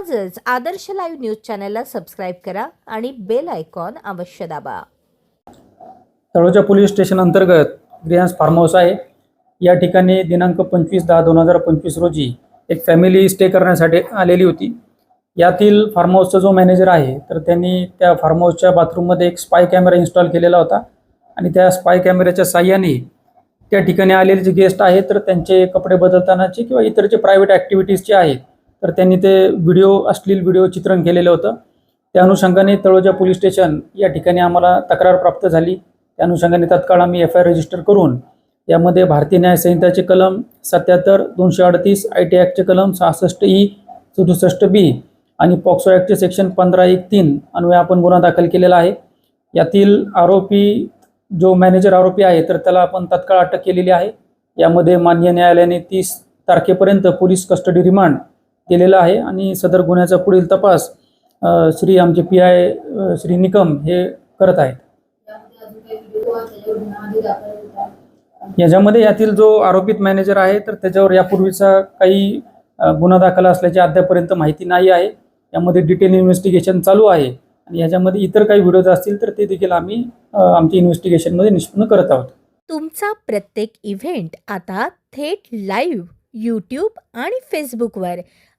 आजच Adarsh live news चॅनलला subscribe करा आणि बेल आयकॉन अवश्य दाबा. तळोजा पोलीस स्टेशन अंतर्गत ग्रियांस फार्म हाऊस आहे. या ठिकाणी दिनांक पंचवीस दहा दोन हजार पंचवीस रोजी एक फॅमिली स्टे करण्यासाठी आलेली होती. यातील फार्म हाऊसचा जो मॅनेजर आहे तर त्यांनी त्या फार्म हाऊसच्या बाथरूममध्ये एक स्पाय कॅमेरा इन्स्टॉल केलेला होता. आणि त्या स्पाय कॅमेऱ्याच्या साह्याने त्या ठिकाणी आलेले जे गेस्ट आहेत तर त्यांचे कपडे बदलतानाचे किंवा इतर जे प्रायव्हेट ॲक्टिव्हिटीज जे आहेत तर त्यांनी ते व्हिडिओ अश्लील व्हिडिओ चित्रण केलेलं होतं. त्या अनुषंगाने तळोजा पोलीस स्टेशन या ठिकाणी आम्हाला तक्रार प्राप्त झाली. त्या अनुषंगाने तत्काळ आम्ही एफ आय आर रजिस्टर करून यामध्ये भारतीय न्याय संहिताचे कलम सत्याहत्तर दोनशे अडतीस आय टी ॲक्टचे कलम सहासष्ट e, ई सदुसष्ट बी आणि पॉक्सो ॲक्टचे सेक्शन पंधरा एक तीन अन्वये आपण गुन्हा दाखल केलेला आहे. यातील आरोपी जो मॅनेजर आरोपी आहे तर त्याला आपण तत्काळ अटक केलेली आहे. यामध्ये मान्य न्यायालयाने तीस तारखेपर्यंत पोलीस कस्टडी रिमांड केलेला आहे आणि सदर गुन्ह्याचा पुढील तपास श्री आमचे पी आय श्री निकम हे करत आहेत. याच्यामध्ये यातील जो आरोपित मॅनेजर आहे तर त्याच्यावर यापूर्वीचा काही गुन्हा दाखल असल्याची अद्यापर्यंत माहिती नाही आहे. यामध्ये डिटेल इन्व्हेस्टिगेशन चालू आहे आणि याच्यामध्ये इतर काही व्हिडिओज असतील तर ते देखील आम्ही आमच्या इन्व्हेस्टिगेशनमध्ये निष्पन्न करत आहोत. तुमचा प्रत्येक इव्हेंट आता थेट लाईव्ह यूट्यूब आणि फेसबुकवर